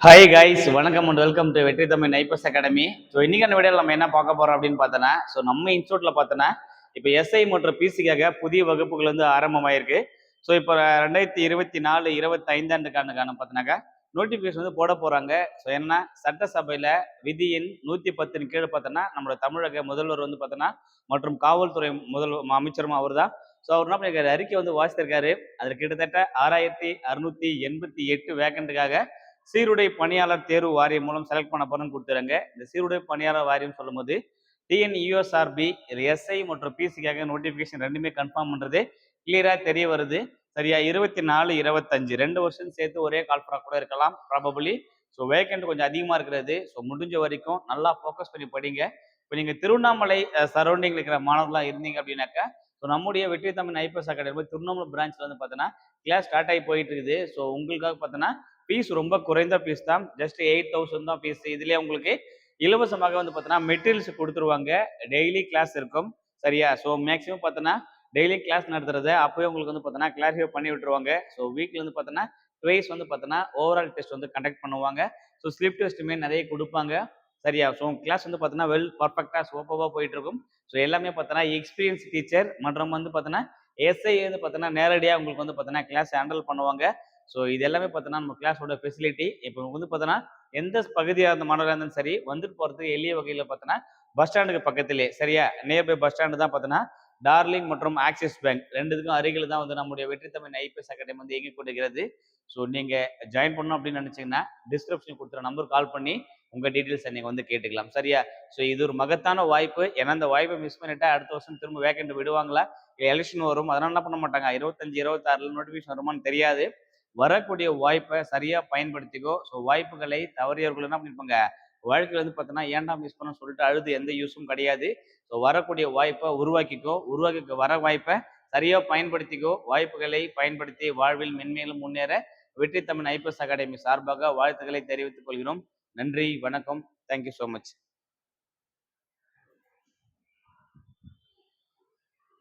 Hi guys வணக்கம் and welcome to Vetri Tamil நைப்பஸ் academy so இன்னைக்கான video நம்ம என்ன பார்க்க போறோம் அப்படின்னு பார்த்தோன்னா ஸோ நம்ம இன்ஸ்டியூட்டில் பார்த்தோன்னா இப்போ எஸ்ஐ மற்றும் பிசிக்காக புதிய வகுப்புகள் வந்து ஆரம்பமாயிருக்கு. ஸோ இப்போ ரெண்டாயிரத்தி இருபத்தி நாலு இருபத்தி ஐந்தாண்டுக்கான பார்த்தோன்னாக்கா நோட்டிஃபிகேஷன் வந்து போட போகிறாங்க ஸோ என்ன சட்டசபையில் விதியின் நூற்றி பத்தின் கீழே பார்த்தோன்னா நம்மளோட தமிழக முதல்வர் வந்து பார்த்தோன்னா மற்றும் காவல்துறை முதல் அமைச்சரும் அவர் தான் ஸோ அவர் என்ன பண்ணியிருக்காரு அறிக்கை வந்து வாசித்திருக்காரு அதில் கிட்டத்தட்ட ஆறாயிரத்தி அறுநூத்தி எண்பத்தி எட்டு வேக்கண்ட்டுக்காக சீருடை பணியாளர் தேர்வு வாரியம் மூலம் செலக்ட் பண்ண போறோம்னு கொடுத்துருங்க இந்த சீருடை பணியாளர் வாரியம் சொல்லும்போது டிஎன்யூஎஸ்ஆர்பி எஸ்ஐ மற்றும் பிசிக்காக நோட்டிஃபிகேஷன் ரெண்டுமே கன்ஃபார்ம் பண்ணுறது கிளியராக தெரிய வருது. சரியா? இருபத்தி நாலு இருபத்தஞ்சு ரெண்டு வருஷம் சேர்த்து ஒரே கால்ஃபரா கூட இருக்கலாம் ப்ராபபிளி ஸோ வேக்கண்ட் கொஞ்சம் அதிகமாக இருக்கிறது. ஸோ முடிஞ்ச வரைக்கும் நல்லா ஃபோக்கஸ் பண்ணி படிங்க. இப்போ நீங்கள் திருவண்ணாமலை சரௌண்டிங்கில் இருக்கிற மாணவர்களாக இருந்தீங்க அப்படின்னாக்கா ஸோ நம்முடைய வெற்றி தமிழ் ஐபிஎஸ் அகாடமி திருவண்ணாமலை பிரான்ச்சில் வந்து பார்த்தோன்னா கிளாஸ் ஸ்டார்ட் ஆகி போயிட்டு இருக்குது. ஸோ உங்களுக்காக பார்த்தோன்னா ஃபீஸ் ரொம்ப குறைந்த ஃபீஸ் தான். ஜஸ்ட் எயிட் தௌசண்ட் தான் ஃபீஸ் இதுலேயே உங்களுக்கு இலவசமாக வந்து பார்த்தோன்னா மெட்டீரியல்ஸ் கொடுத்துருவாங்க. டெய்லி கிளாஸ் இருக்கும். சரியா? ஸோ மேக்ஸிமம் பார்த்தோன்னா டெய்லி கிளாஸ் நடத்துறது. அப்போயே உங்களுக்கு வந்து பார்த்தோன்னா கிளாரிஃபை பண்ணி விட்டுருவாங்க. ஸோ வீக்ல வந்து பார்த்தோன்னா ட்வைஸ் வந்து பார்த்தோன்னா ஓவரால் டெஸ்ட் வந்து கண்டக்ட் பண்ணுவாங்க. ஸோ ஸ்லிப் டெஸ்ட்டுமே நிறைய கொடுப்பாங்க. சரியா? ஸோ கிளாஸ் வந்து பார்த்தோன்னா வெல் பர்ஃபெக்டாக சோப்பாக போயிட்டு இருக்கும். ஸோ எல்லாமே பார்த்தோன்னா எக்ஸ்பீரியன்ஸ் டீச்சர் மற்றும் வந்து பார்த்தோன்னா எஸ்ஐ வந்து பார்த்தோன்னா நேரடியாக உங்களுக்கு வந்து பார்த்தோன்னா கிளாஸ் ஹேண்டில் பண்ணுவாங்க. ஸோ இது எல்லாமே பார்த்தோன்னா நம்ம கிளாஸோட ஃபெசிலிட்டி இப்போ வந்து பார்த்தோன்னா எந்த பகுதியாக இருந்த மாணவராக இருந்தாலும் சரி வந்துட்டு போகிறதுக்கு எளிய வகையில் பார்த்தோன்னா பஸ் ஸ்டாண்டுக்கு பக்கத்திலே சரியா? நியர்பை பஸ் ஸ்டாண்டு தான் பார்த்தோன்னா டார்லிங் மற்றும் ஆக்சிஸ் பேங்க் ரெண்டுத்துக்கும் அருகில் தான் வந்து நம்முடைய வெற்றி தமிழ் ஐபிஎஸ் அகாடமி வந்து இயங்கிக் கொண்டிருக்கிறது. ஸோ நீங்கள் ஜாயின் பண்ணணும் அப்படின்னு நினச்சிங்கன்னா டிஸ்கிரிப்ஷன் கொடுத்துற நம்பர் கால் பண்ணி உங்கள் டீட்டெயில்ஸை நீங்கள் வந்து கேட்டுக்கலாம். சரியா? ஸோ இது ஒரு மகத்தான வாய்ப்பு. ஏன்னா அந்த வாய்ப்பை மிஸ் பண்ணிட்டா அடுத்த வருஷம் திரும்ப வேக்கண்ட் விடுவாங்களா? எலெக்ஷன் வரும். அதனால் என்ன பண்ண மாட்டாங்க? இருபத்தஞ்சு இருபத்தாறுல நோட்டிஃபிகேஷன் வருமானு தெரியாது. வரக்கூடிய வாய்ப்பை சரியாக பயன்படுத்திக்கோ. ஸோ வாய்ப்புகளை தவறியவர்கள் என்ன பண்ணிருப்பாங்க? வாழ்க்கையில் வந்து பார்த்தோன்னா ஏன்டா மிஸ் பண்ண சொல்லிட்டு அழுது எந்த யூஸும் கிடையாது. ஸோ வரக்கூடிய வாய்ப்பை உருவாக்கிக்கோ. உருவாக்கி வர வாய்ப்பை சரியாக பயன்படுத்திக்கோ. வாய்ப்புகளை பயன்படுத்தி வாழ்வில் மென்மேலும் முன்னேற வெற்றி தமிழ் ஐபிஎஸ் அகாடமி சார்பாக வாழ்த்துக்களை தெரிவித்துக் கொள்கிறோம். நன்றி வணக்கம். Thank you so much